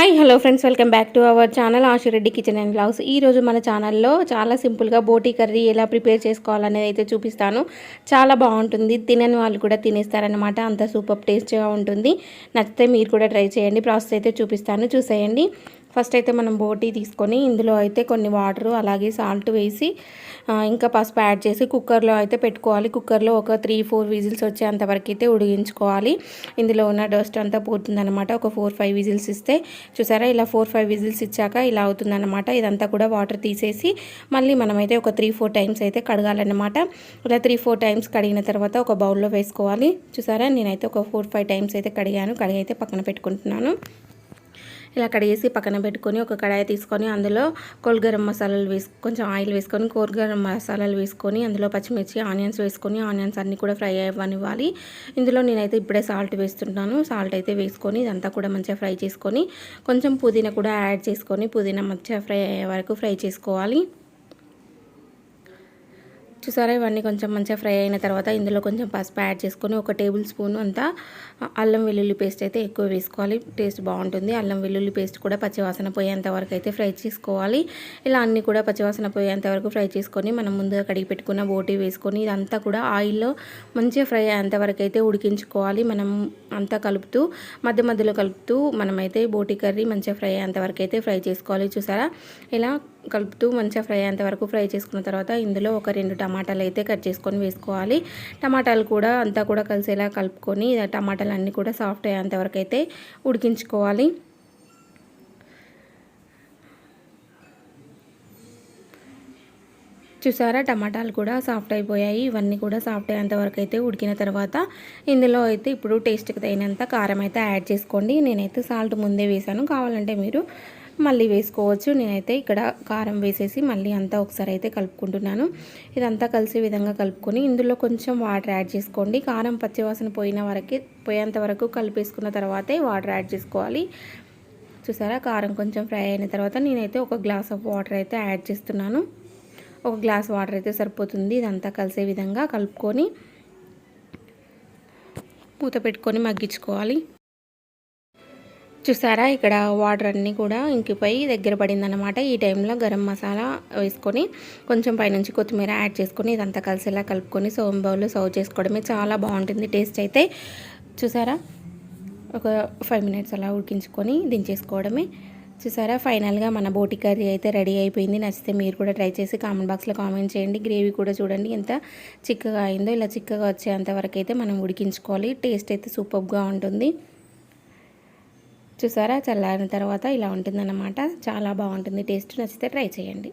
Hi hello friends welcome back to our channel Ashireddy kitchen and blogs ఈరోజు మన ఛానల్లో చాలా సింపుల్గా బోటీ కర్రీ ఎలా ప్రిపేర్ చేసుకోవాలనేది అయితే చూపిస్తాను. చాలా బాగుంటుంది తినని వాళ్ళు కూడా తినేస్తారనమాట అంత సూపర్ టేస్ట్గా ఉంటుంది. నచ్చితే మీరు కూడా ట్రై చేయండి. ప్రాసెస్ అయితే చూపిస్తాను. చూసేయండి. ఫస్ట్ అయితే మనం బోటీ తీసుకొని ఇందులో అయితే కొన్ని వాటర్ అలాగే సాల్ట్ వేసి ఇంకా పసుపు యాడ్ చేసి కుక్కర్లో అయితే పెట్టుకోవాలి. కుక్కర్లో ఒక త్రీ ఫోర్ విజిల్స్ వచ్చేంతవరకు అయితే ఉడిగించుకోవాలి ఇందులో ఉన్న డస్ట్ అంతా పోతుందనమాట ఒక ఫోర్ ఫైవ్ విజిల్స్ ఇస్తే చూసారా? ఇలా ఫోర్ ఫైవ్ విజిల్స్ ఇచ్చాక ఇలా అవుతుందన్నమాట. ఇదంతా కూడా వాటర్ తీసేసి మళ్ళీ మనమైతే ఒక త్రీ ఫోర్ టైమ్స్ అయితే కడగాలన్నమాట. ఇలా త్రీ ఫోర్ టైమ్స్ కడిగిన తర్వాత ఒక బౌల్లో వేసుకోవాలి. చూసారా? నేనైతే ఒక ఫోర్ ఫైవ్ టైమ్స్ అయితే కడిగాను. కడిగి అయితే పక్కన పెట్టుకుంటున్నాను. ఇలా కడిగేసి పక్కన పెట్టుకొని ఒక కడాయి తీసుకొని అందులో కోల్గరం మసాలాలు వేసి కొంచెం ఆయిల్ వేసుకొని కోల్గరం మసాలాలు వేసుకొని అందులో పచ్చిమిర్చి ఆనియన్స్ వేసుకొని ఆనియన్స్ అన్నీ కూడా ఫ్రై అవ్వనివ్వాలి. ఇందులో నేనైతే ఇప్పుడే సాల్ట్ వేస్తున్నాను. సాల్ట్ అయితే వేసుకొని ఇదంతా కూడా మంచిగా ఫ్రై చేసుకొని కొంచెం పుదీనా కూడా యాడ్ చేసుకొని పుదీనా మంచిగా ఫ్రై అయ్యే వరకు ఫ్రై చేసుకోవాలి. చూసారా? ఇవన్నీ కొంచెం మంచిగా ఫ్రై అయిన తర్వాత ఇందులో కొంచెం పసుపు యాడ్ చేసుకొని ఒక టేబుల్ స్పూన్ అంతా అల్లం వెల్లుల్లి పేస్ట్ అయితే ఎక్కువ వేసుకోవాలి. టేస్ట్ బాగుంటుంది. అల్లం వెల్లుల్లి పేస్ట్ కూడా పచ్చివాసన పోయేంత వరకు అయితే ఫ్రై చేసుకోవాలి. ఇలా అన్నీ కూడా పచ్చివాసన పోయేంత వరకు ఫ్రై చేసుకొని మనం ముందుగా కడిగి పెట్టుకున్న బోటి వేసుకొని ఇదంతా కూడా ఆయిల్లో మంచిగా ఫ్రై అయ్యేంత వరకు అయితే ఉడికించుకోవాలి. మనం అంతా కలుపుతూ మధ్య మధ్యలో కలుపుతూ మనమైతే బోటీ కర్రీ మంచిగా ఫ్రై అయ్యేంత వరకు అయితే ఫ్రై చేసుకోవాలి. చూసారా? ఇలా కలుపుతూ మంచిగా ఫ్రై అయ్యేంత వరకు ఫ్రై చేసుకున్న తర్వాత ఇందులో ఒక రెండు టమాటాలు అయితే కట్ చేసుకొని వేసుకోవాలి. టమాటాలు కూడా అంతా కూడా కలిసేలా కలుపుకొని టమాటాలు అన్నీ కూడా సాఫ్ట్ అయ్యేంత వరకు అయితే ఉడికించుకోవాలి. చూసారా? టమాటాలు కూడా సాఫ్ట్ అయిపోయాయి. ఇవన్నీ కూడా సాఫ్ట్ అయ్యేంత వరకు అయితే ఉడికిన తర్వాత ఇందులో అయితే ఇప్పుడు టేస్ట్కి తగినంత కారం అయితే యాడ్ చేసుకోండి. నేనైతే సాల్ట్ ముందే వేసాను కావాలంటే మీరు మళ్ళీ వేసుకోవచ్చు. నేనైతే ఇక్కడ కారం వేసేసి మళ్ళీ అంతా ఒకసారి అయితే కలుపుకుంటున్నాను. ఇదంతా కలిసే విధంగా కలుపుకొని ఇందులో కొంచెం వాటర్ యాడ్ చేసుకోండి. కారం పచ్చివాసన పోయిన వరకే పోయేంత వరకు కలిపేసుకున్న తర్వాతే వాటర్ యాడ్ చేసుకోవాలి. చూసారా? కారం కొంచెం ఫ్రై అయిన తర్వాత నేనైతే ఒక గ్లాస్ ఆఫ్ వాటర్ అయితే యాడ్ చేస్తున్నాను. ఒక గ్లాస్ వాటర్ అయితే సరిపోతుంది. ఇదంతా కలిసే విధంగా కలుపుకొని మూత పెట్టుకొని మగ్గించుకోవాలి. చూసారా? ఇక్కడ వాటర్ అన్నీ కూడా ఇంకిపోయి దగ్గర పడిందనమాట ఈ టైంలో గరం మసాలా వేసుకొని కొంచెం పైనుంచి కొత్తిమీర యాడ్ చేసుకొని ఇదంతా కలిసేలా కలుపుకొని సోమ్ బౌల్లో సర్వ్ చేసుకోవడమే చాలా బాగుంటుంది టేస్ట్ అయితే. చూసారా? ఒక ఫైవ్ మినిట్స్ అలా ఉడికించుకొని దించేసుకోవడమే. చూసారా? ఫైనల్గా మన బోటి కర్రీ అయితే రెడీ అయిపోయింది. నచ్చితే మీరు కూడా ట్రై చేసి కామెంట్ బాక్స్లో కామెంట్ చేయండి. గ్రేవీ కూడా చూడండి ఎంత చిక్కగా అయిందో ఇలా చిక్కగా వచ్చేంత వరకు అయితే మనం ఉడికించుకోవాలి. టేస్ట్ అయితే సూపర్గా ఉంటుంది. చూసారా? చల్లారిన తర్వాత ఇలా ఉంటుందన్నమాట. చాలా బాగుంటుంది. టేస్ట్ నచ్చితే ట్రై చేయండి.